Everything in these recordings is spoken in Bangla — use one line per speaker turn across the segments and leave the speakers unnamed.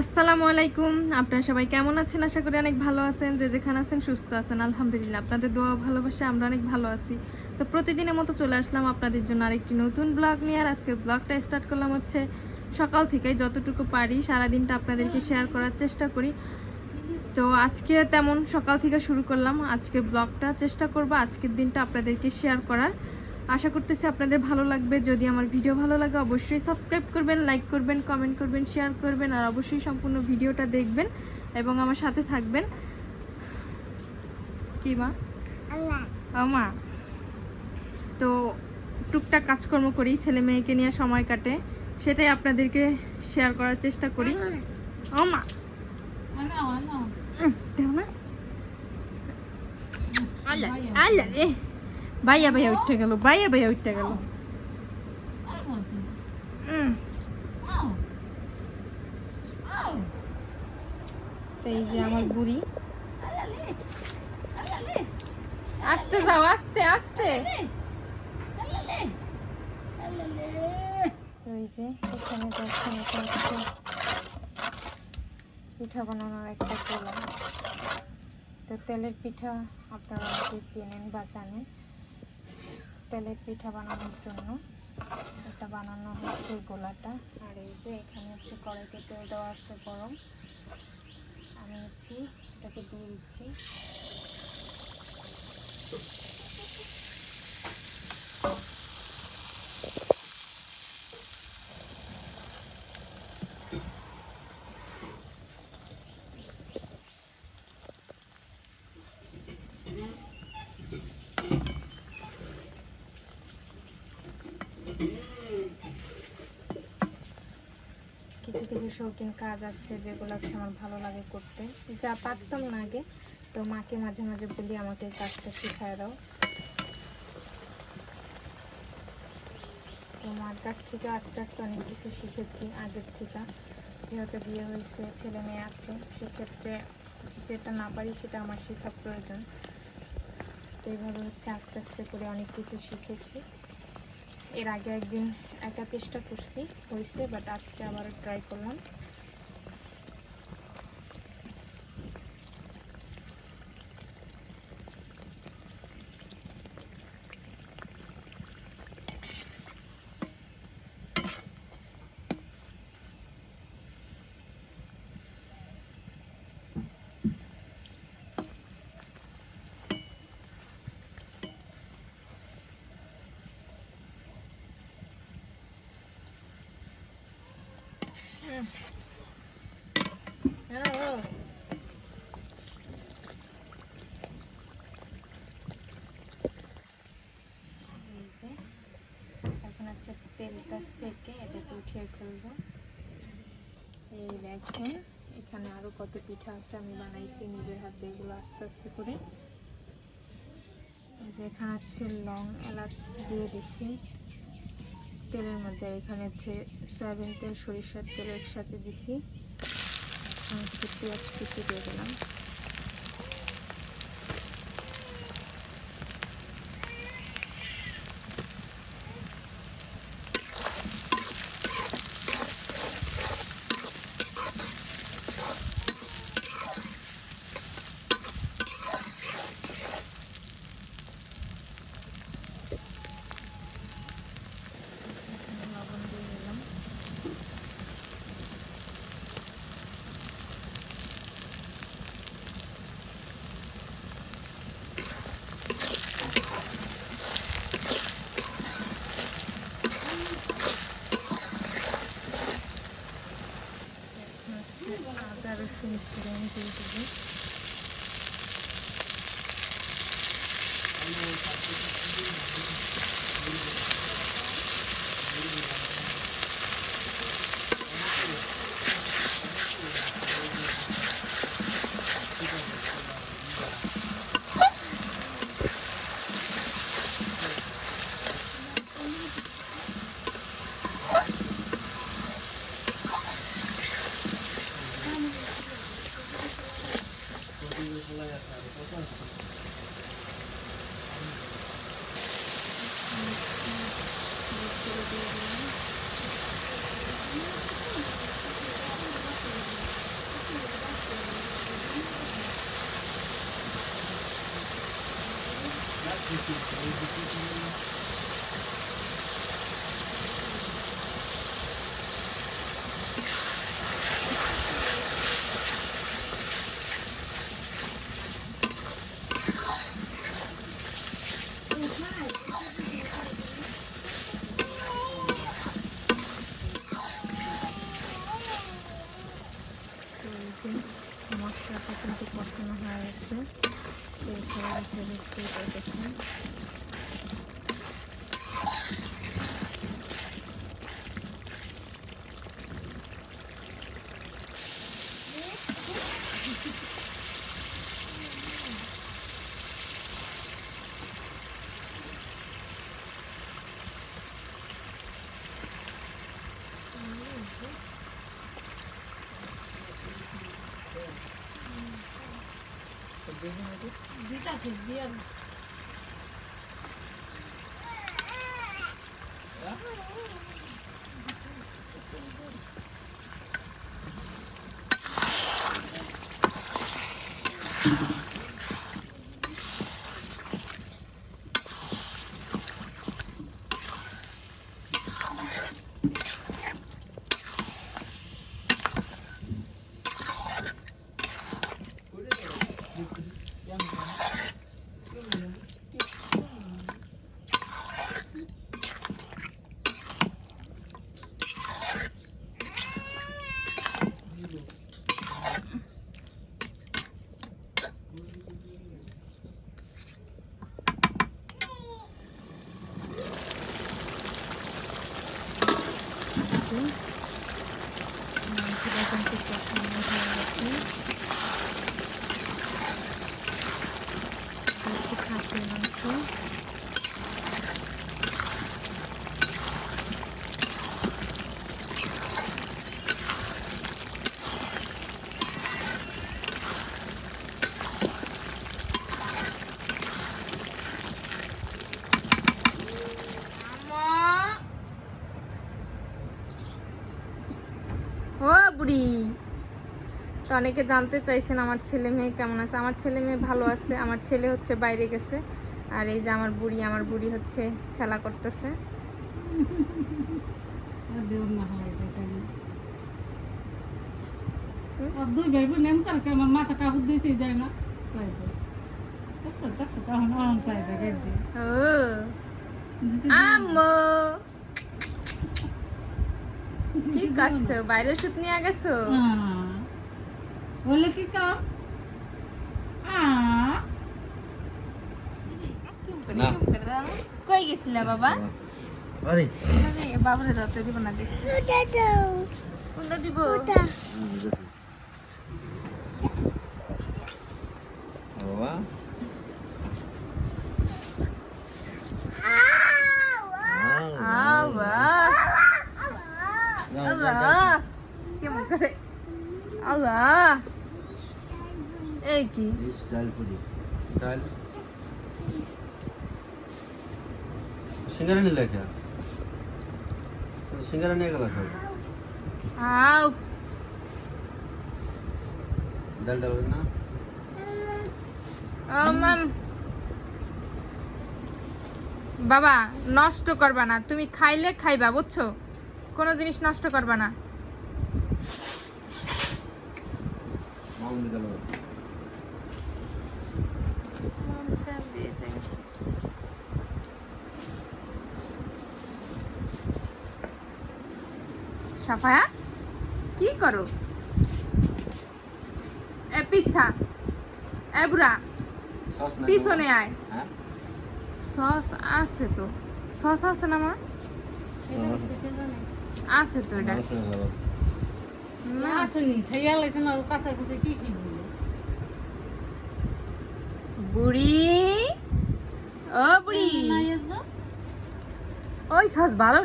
আসসালামু আলাইকুম। আপনারা সবাই কেমন আছেন? আশা করি অনেক ভালো আছেন। যে যেখানে আছেন সুস্থ আছেন। আলহামদুলিল্লাহ আপনাদের দোয়া ভালোবাসা আমরা অনেক ভালো আছি। তো প্রতিদিনের মতো চলে আসলাম আপনাদের জন্য আরেকটি নতুন ব্লগ নিয়ে। আর আজকের ব্লগটা স্টার্ট করলাম হচ্ছে সকাল থেকে যতটুকু পারি সারাদিনটা আপনাদেরকে শেয়ার করার চেষ্টা করি। তো আজকে তেমন সকাল থেকে শুরু করলাম। আজকের ব্লগটা চেষ্টা করব আজকের দিনটা আপনাদেরকে শেয়ার করার। আশা করতেছি আপনাদের ভালো লাগবে। যদি আমার ভিডিও ভালো লাগে অবশ্যই সাবস্ক্রাইব করবেন লাইক করবেন কমেন্ট করবেন শেয়ার করবেন আর অবশ্যই সম্পূর্ণ ভিডিওটা দেখবেন এবং আমার সাথে থাকবেন। কি মা? মা। তো টুকটাক কাজকর্ম করি ছেলে মেয়েকে নিয়ে সময় কাটে সেটাই আপনাদেরকে শেয়ার করার চেষ্টা করি। ও মা। ভাইয়া ভাইয়া উঠে গেল ভাইয়া ভাইয়া উঠে গেল এই যে আমার বুড়ি আস্তে যাও আস্তে আস্তে তো এই যে এখানে পিঠা বানানোর একটা গোলা তো তেলের পিঠা আপনারা অনেকে চেনেন বা জানেন। তেলের পিঠা বানানোর জন্য এটা বানানো হচ্ছে গোলাটা। আর এই যে এখানে হচ্ছে কড়াইতে তেল দেওয়া আছে গরম। আমি হচ্ছি এটাকে দিয়ে দিচ্ছি। কিছু কিছু শৌখিন কাজ আছে যেগুলো হচ্ছে আমার ভালো লাগে করতে। যা পারতাম না আগে, তো মাকে মাঝে মাঝে বলি আমাকে কাজটা শেখায় দাও। তো মার কাছ থেকে আস্তে আস্তে অনেক কিছু শিখেছি আগের থেকে। যেহেতু বিয়ে হয়েছে, ছেলে মেয়ে আছে, সেক্ষেত্রে যেটা না পারি সেটা আমার শেখা প্রয়োজন। তো এইভাবে হচ্ছে আস্তে আস্তে করে অনেক কিছু শিখেছি। এর আগে একদিন একা চেষ্টা করছি হয়েছে বাট আজকে আবার ট্রাই করলাম। হচ্ছে তেলটা সেকে এটাকে উঠিয়ে ফেলব। এই দেখেন এখানে আরও কত পিঠা আছে আমি বানাইছি নিজের হাতে এগুলো আস্তে আস্তে করে। এখানে হচ্ছে লং এলাচ দিয়ে দিছি। তেলের মধ্যে এখানে হচ্ছে সয়াবিন তেল, সরিষার তেলের সাথে দিছি। এখন হচ্ছে পেঁয়াজ কুচি দিয়ে দিলাম। Thank you.
তো মাংসটা বুড়ি তো অনেকে জানতে চাইছেন আমার ছেলে মেয়ে কেমন আছে। আমার ছেলে মেয়ে ভালো আছে আমার ছেলে হচ্ছে বাইরে গেছে। আর এই যে আমার বুড়ি আমার বুড়ি হচ্ছে খেলা করতেছে।
দুই ভাই বোন করে আমার মাথা কাপড় যায় না?
আম্মু। কি করছ বাইরে সুত নিয়ে গেছো?
বলে কি কাম
দাও। কই গেছিলা বাবা?
আরে
বাবুরে দত্ত দিব না দেখ। কোনটা দিব?
ওটা
বাবা
আবা আল্লাহ কেমন করে আল্লাহ। এই কি?
ডাল সিঙ্গারা নিলে কে? সিঙ্গারা নিয়ে গেল
আও।
ডাল ডাল না?
ও মাম। বাবা নষ্ট করবা না। তুমি খাইলে খাইবা বুঝছ? কোনো জিনিস নষ্ট করবা না
মামুনি গেল
সাফায়া কি করো? এ পিচ্ছা। এ বুড়া পিছনে আয়।
হ্যাঁ?
সস আছে তো। সস আছে না মা? আছে তো এটা। না
আসেনি খাইয়া লাগছে না কাছে কুচে কি কি
বুড়ি? ও বুড়ি।
এসো
ওই সস ভালো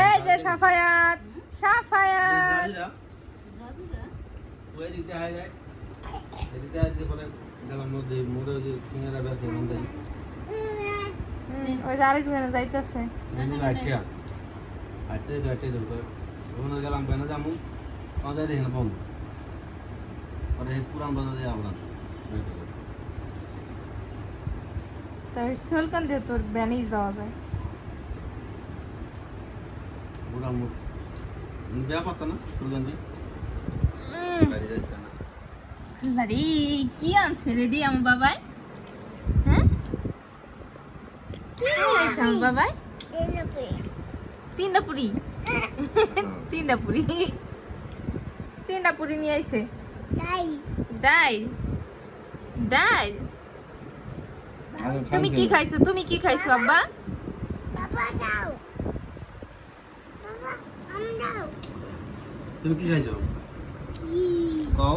এই যে সাফায়াত সাফায়াত।
জাজিরা। ওই দিকতে হাই যায়। এদিকে মধ্যে মোড়ে যে সিঙ্গারা থেকে
হুম, ওই যে আরেকজনে যাইতেছে
এমনি আটকে আটকে তো আটকে তো ওখানে গেলাম কেন যাব পাঁচাই দেখে না পাবো পরে এই পুরান বাজারে আমরা
তো সোলকান দিয়ে তোর ব্যানেই যাওয়া যায়
পুরান মুখ বিয়া পারতো না সুলগঞ্জে গাড়ি যাচ্ছে না
আরে কি আনছে রেডি আমার বাবাই বাবাই
তেলপে
তিনটা পুরি তিনটা পুরি তিনটা পুরি নিয়ে আইছে ডাইল ডাইল তুমি কি খাইছো তুমি কি খাইছো আব্বা
বাবা দাও বাবা আম দাও
তুমি কি খাইছো কও